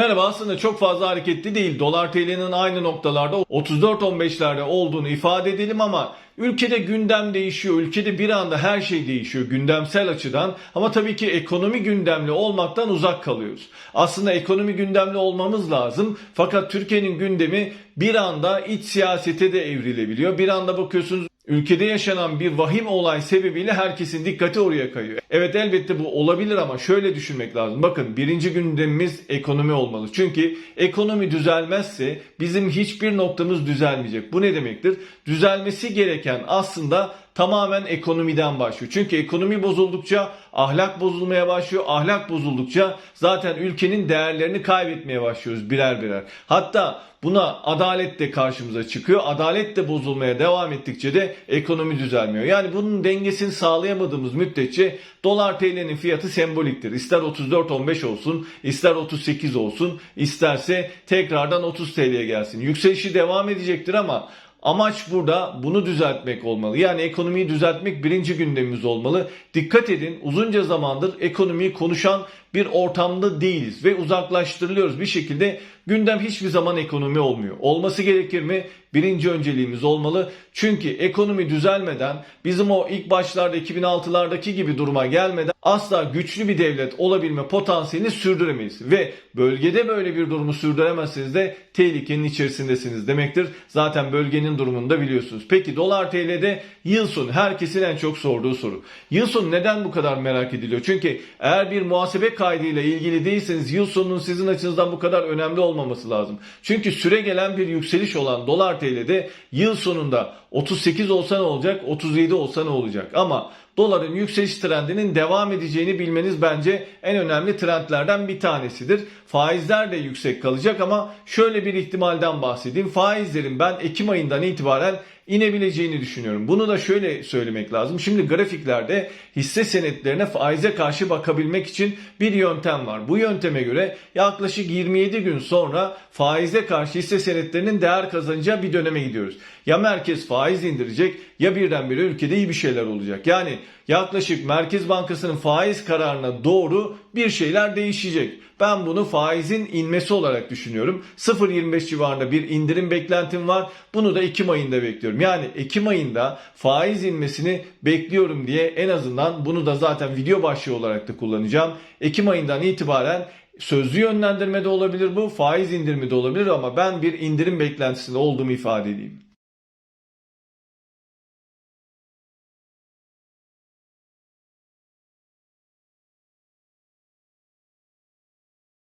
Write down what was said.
Merhaba aslında çok fazla hareketli değil. Dolar TL'nin aynı noktalarda 34-15'lerde olduğunu ifade edelim ama ülkede gündem değişiyor. Ülkede bir anda her şey değişiyor gündemsel açıdan. Ama tabii ki ekonomi gündemli olmaktan uzak kalıyoruz. Aslında ekonomi gündemli olmamız lazım. Fakat Türkiye'nin gündemi bir anda iç siyasete de evrilebiliyor. Bir anda bakıyorsunuz Ülkede yaşanan bir vahim olay sebebiyle herkesin dikkati oraya kayıyor. Evet elbette bu olabilir ama şöyle düşünmek lazım. Bakın birinci gündemimiz ekonomi olmalı. Çünkü ekonomi düzelmezse bizim hiçbir noktamız düzelmeyecek. Bu ne demektir? Düzelmesi gereken aslında tamamen ekonomiden başlıyor. Çünkü ekonomi bozuldukça ahlak bozulmaya başlıyor. Ahlak bozuldukça zaten ülkenin değerlerini kaybetmeye başlıyoruz birer birer. Hatta buna adalet de karşımıza çıkıyor. Adalet de bozulmaya devam ettikçe de ekonomi düzelmiyor. Yani bunun dengesini sağlayamadığımız müddetçe dolar TL'nin fiyatı semboliktir. İster 34-15 olsun, ister 38 olsun, isterse tekrardan 30 TL'ye gelsin. Yükselişi devam edecektir ama Amaç burada bunu düzeltmek olmalı. Yani ekonomiyi düzeltmek birinci gündemimiz olmalı. Dikkat edin uzunca zamandır ekonomiyi konuşan bir ortamda değiliz ve uzaklaştırılıyoruz bir şekilde. Gündem hiçbir zaman ekonomi olmuyor. Olması gerekir mi? Birinci önceliğimiz olmalı. Çünkü ekonomi düzelmeden bizim o ilk başlarda 2006'lardaki gibi duruma gelmeden asla güçlü bir devlet olabilme potansiyelini sürdüremeyiz. Ve bölgede böyle bir durumu sürdüremezseniz de tehlikenin içerisindesiniz demektir. Zaten bölgenin durumunu da biliyorsunuz. Peki dolar TL'de yıl sonu herkesin en çok sorduğu soru. Yıl sonu neden bu kadar merak ediliyor? Çünkü eğer bir muhasebe kaydıyla ilgili değilseniz yıl sonunun sizin açınızdan bu kadar önemli olmaması lazım. Çünkü süre gelen bir yükseliş olan dolar TL'de yıl sonunda 38 olsa ne olacak? 37 olsa ne olacak? Ama doların yükseliş trendinin devam edeceğini bilmeniz bence en önemli trendlerden bir tanesidir. Faizler de yüksek kalacak ama şöyle bir ihtimalden bahsedeyim. Faizlerin ben Ekim ayından itibaren inebileceğini düşünüyorum. Bunu da şöyle söylemek lazım. Şimdi grafiklerde hisse senetlerine faize karşı bakabilmek için bir yöntem var. Bu yönteme göre yaklaşık 27 gün sonra faize karşı hisse senetlerinin değer kazanacağı bir döneme gidiyoruz. Ya merkez faiz indirecek ya birdenbire ülkede iyi bir şeyler olacak. Yani yaklaşık Merkez Bankası'nın faiz kararına doğru bir şeyler değişecek. Ben bunu faizin inmesi olarak düşünüyorum. 0.25 civarında bir indirim beklentim var. Bunu da Ekim ayında bekliyorum. Yani Ekim ayında faiz inmesini bekliyorum diye en azından bunu da zaten video başlığı olarak da kullanacağım. Ekim ayından itibaren sözlü yönlendirme de olabilir bu, faiz indirimi de olabilir ama ben bir indirim beklentisinde olduğumu ifade edeyim.